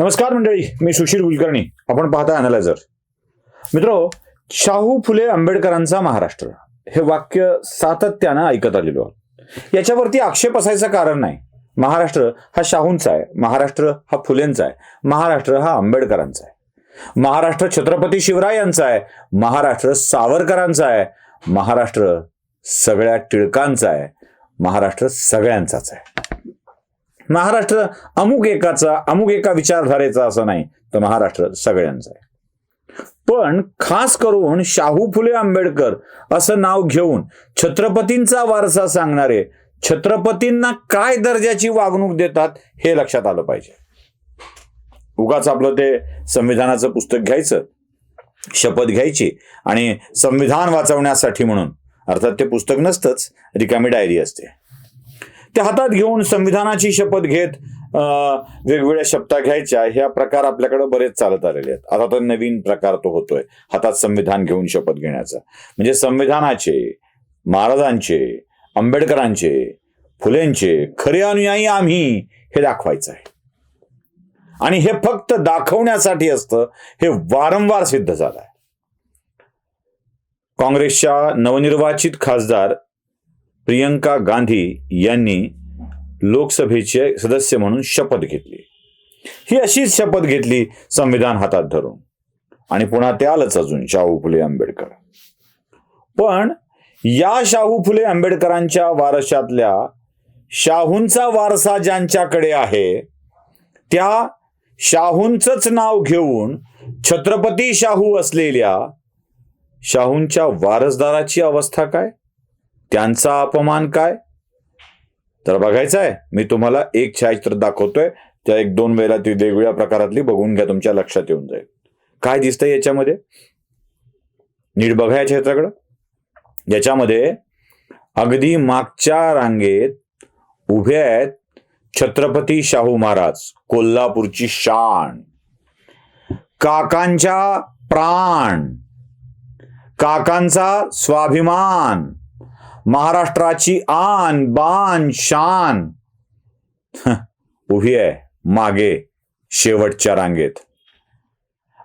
नमस्कार मंडळी मी सुशील कुलकर्णी. आपण पाहता अनालायझर मित्र शाहू फुले आंबेडकरांचा महाराष्ट्र. हे वाक्य सातत्यानं ऐकत आलेलो आहोत. याच्यावरती आक्षेप असायचं कारण नाही. महाराष्ट्र हा शाहूंचा आहे. महाराष्ट्र हा फुलेंचा आहे. महाराष्ट्र हा आंबेडकरांचा आहे. महाराष्ट्र छत्रपती शिवरायांचा आहे. महाराष्ट्र सावरकरांचा आहे. महाराष्ट्र सगळ्या टिळकांचा आहे. महाराष्ट्र सगळ्यांचाच आहे. महाराष्ट्र अमुक एकाचा अमुक एका विचारधारेचा असं नाही. तर महाराष्ट्र सगळ्यांचा आहे. पण खास करून शाहू फुले आंबेडकर असं नाव घेऊन छत्रपतींचा वारसा सांगणारे छत्रपतींना काय दर्जाची वागणूक देतात हे लक्षात आलं पाहिजे. उगाच आपलं ते संविधानाचं पुस्तक घ्यायचं शपथ घ्यायची आणि संविधान वाचवण्यासाठी म्हणून. अर्थात ते पुस्तक नसतंच रिकामी डायरी असते. ते हातात घेऊन संविधानाची शपथ घेत वेगवेगळ्या शपथा घ्यायच्या ह्या प्रकार आपल्याकडे बरेच चालत आलेले आहेत. आता तर नवीन प्रकार तो होतोय हातात संविधान घेऊन शपथ घेण्याचा. म्हणजे संविधानाचे महाराजांचे आंबेडकरांचे फुलेंचे खरे अनुयायी आम्ही हे दाखवायचं आहे. आणि हे फक्त दाखवण्यासाठी असतं हे वारंवार सिद्ध झालं आहे काँग्रेसच्या नवनिर्वाचित खासदार प्रियंका गांधी यांनी लोकसभेचे सदस्य म्हणून शपथ घेतली. ही अशीच शपथ घेतली संविधान हातात धरून. आणि पुन्हा ते आलंच अजून शाहू फुले आंबेडकर. पण या शाहू फुले आंबेडकरांच्या वारशातल्या शाहूंचा वारसा ज्यांच्याकडे आहे त्या शाहूंचंच नाव घेऊन छत्रपती शाहू असलेल्या शाहूंच्या वारसदाराची अवस्था काय? त्यांचा अपमान काय? तर बघायचं आहे मी तुम्हाला एक छायाचित्र दाखवतोय. त्या एक दोन वेळेला ती वेगवेगळ्या प्रकारातली बघून घ्या तुमच्या लक्षात येऊन जाईल. काय दिसतंय याच्यामध्ये? नीट बघा या चित्राकडं याच्यामध्ये अगदी मागच्या रांगेत उभे आहेत छत्रपती शाहू महाराज कोल्हापूरची शान. काकांच्या प्राण. काकांचा स्वाभिमान. महाराष्ट्राची आन बान शान. उभी आहे मागे शेवटच्या रांगेत.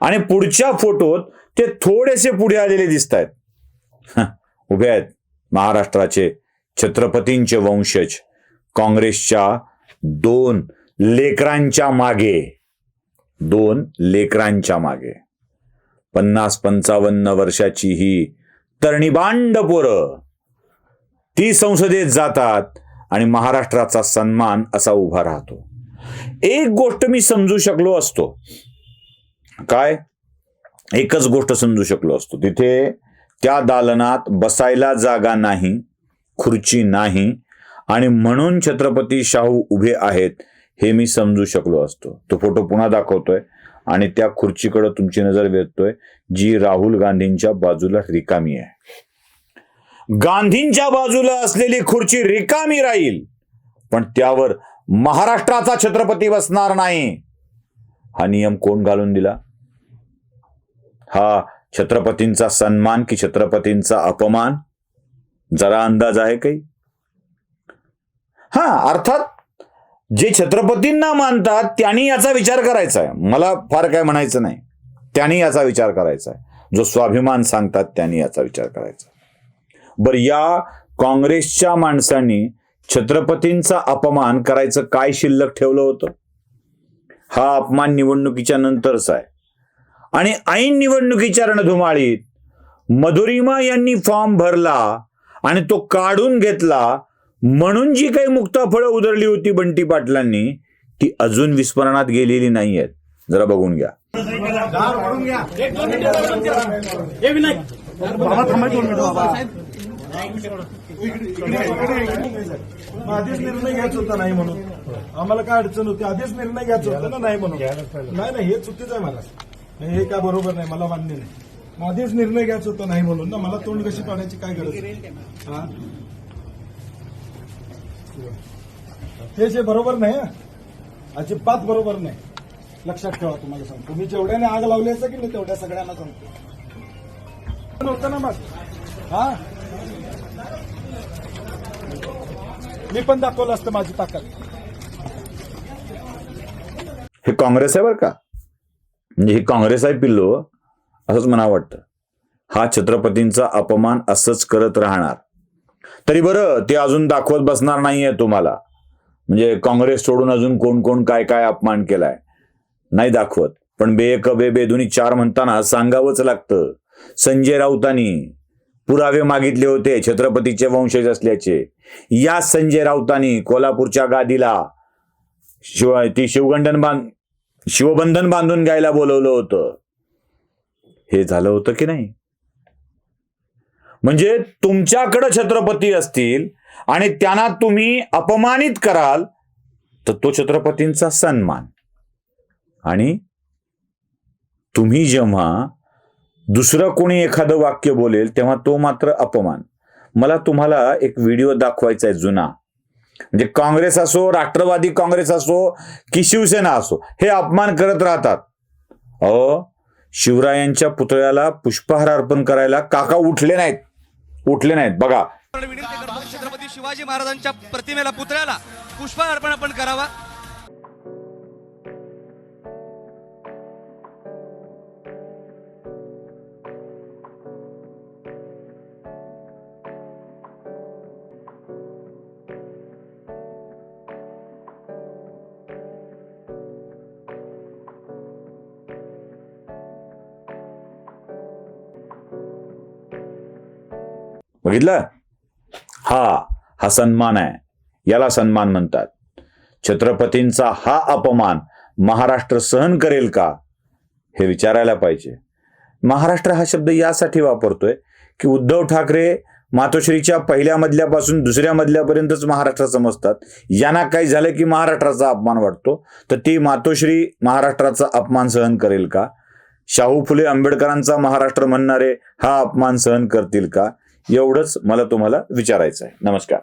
आणि पुढच्या फोटोत ते थोडेसे पुढे आलेले दिसत आहेत उभे आहेत महाराष्ट्राचे छत्रपतींचे वंशज काँग्रेसच्या दोन लेकरांच्या मागे. दोन लेकरांच्या मागे. पन्नास पंचावन्न वर्षाची ही तरणीबांड पोरं. ती संसदेत जातात आणि महाराष्ट्राचा सन्मान असा उभा राहतो. एक गोष्ट मी समजू शकलो असतो. काय? एकच गोष्ट समजू शकलो असतो. तिथे त्या दालनात बसायला जागा नाही खुर्ची नाही आणि म्हणून छत्रपती शाहू उभे आहेत हे मी समजू शकलो असतो. तो फोटो पुन्हा दाखवतोय आणि त्या खुर्चीकडे तुमची नजर वेधतोय जी राहुल गांधींच्या बाजूला रिकामी आहे. गांधींच्या बाजूला असलेली खुर्ची रिकामी राहील. पण त्यावर महाराष्ट्राचा छत्रपती बसणार नाही. हा नियम कोण घालून दिला? हा छत्रपतींचा सन्मान की छत्रपतींचा अपमान? जरा अंदाज आहे काही? हा अर्थात जे छत्रपतींना मानतात त्यांनी याचा विचार करायचा आहे. मला फार काय म्हणायचं नाही. त्यांनी याचा विचार करायचा आहे. जो स्वाभिमान सांगतात त्यांनी याचा विचार करायचा बर या काँग्रेसच्या माणसांनी छत्रपतींचा अपमान करायचं काय शिल्लक ठेवलं होतं? हा अपमान निवडणुकीच्या नंतरचा आहे. आणि ऐन निवडणुकीच्या रणधुमाळीत मधुरिमा यांनी फॉर्म भरला आणि तो काढून घेतला म्हणून जी काही मुक्ताफळं उधळली होती बंटी पाटलांनी ती अजून विस्मरणात गेलेली नाही आहेत. जरा बघून घ्या. बाबा थांबा दोन मिनिटं बाबा. आधीच निर्णय घ्यायचा होता नाही म्हणून. आम्हाला काय अडचण होती? आधीच निर्णय घ्यायचा होता ना नाही म्हणून. नाही नाही हे चुकीचं आहे मला. हे काय बरोबर नाही मला मान्य नाही. आधीच निर्णय घ्यायचा होता नाही म्हणून ना मला तोंड कशी पाडायची काय गरज हा? हे जे बरोबर नाही अजिबात बरोबर नाही. लक्षात ठेवा तुम्हाला सांगतो. तुम्ही जेवढ्याने आग लावली असं की मी तेवढ्या सगळ्यांना सांगतो. नव्हतं ना मग? हा? मी पण दाखवलं असतं माझी ताकद. हे काँग्रेस आहे बरं का? म्हणजे हे काँग्रेस आहे पिल्लो असंच मला वाटतं. हा छत्रपतींचा अपमान असंच करत राहणार. तरी बरं ते अजून दाखवत बसणार नाहीये तुम्हाला. म्हणजे काँग्रेस सोडून अजून कोण कोण काय काय अपमान केलाय? नाही दाखवत. पण बेक बे बेदुनी चार म्हणताना सांगावंच लागतं. संजय राऊतांनी पुरावे मागितले होते छत्रपतीचे वंशज असल्याचे. या संजय राऊतांनी कोल्हापूरच्या गादीला शिव ती शिवगंडन बांध शिवबंधन बांधून गायला बोलवलं होतं. हे झालं होतं की नाही? म्हणजे तुमच्याकडं छत्रपती असतील आणि त्यांना तुम्ही अपमानित कराल तर तो छत्रपतींचा सन्मान. आणि तुम्ही जेव्हा दुसरं कोणी एखादं वाक्य बोलेल तेव्हा तो मात्र अपमान. मला तुम्हाला एक व्हिडिओ दाखवायचा आहे जुना. म्हणजे काँग्रेस असो राष्ट्रवादी काँग्रेस असो की शिवसेना असो हे अपमान करत राहतात. अहो शिवरायांच्या पुतळ्याला पुष्पहार अर्पण करायला काका उठले नाहीत. उठले नाहीत. बघा. छत्रपती शिवाजी महाराजांच्या प्रतिमेला पुतळ्याला पुष्पहार अर्पण आपण करावा. बघितलं? हा हा सन्मान आहे. याला सन्मान म्हणतात. छत्रपतींचा हा अपमान महाराष्ट्र सहन करेल का? हे विचारायला पाहिजे. महाराष्ट्र हा शब्द यासाठी वापरतोय की उद्धव ठाकरे मातोश्रीच्या पहिल्या मधल्यापासून दुसऱ्या मधल्यापर्यंतच महाराष्ट्र समजतात. यांना काही झालं की महाराष्ट्राचा अपमान वाटतो. तर ती मातोश्री महाराष्ट्राचा अपमान सहन करेल का? शाहू फुले आंबेडकरांचा महाराष्ट्र म्हणणारे हा अपमान सहन करतील का? एवढंच मला तुम्हाला विचारायचं आहे नमस्कार.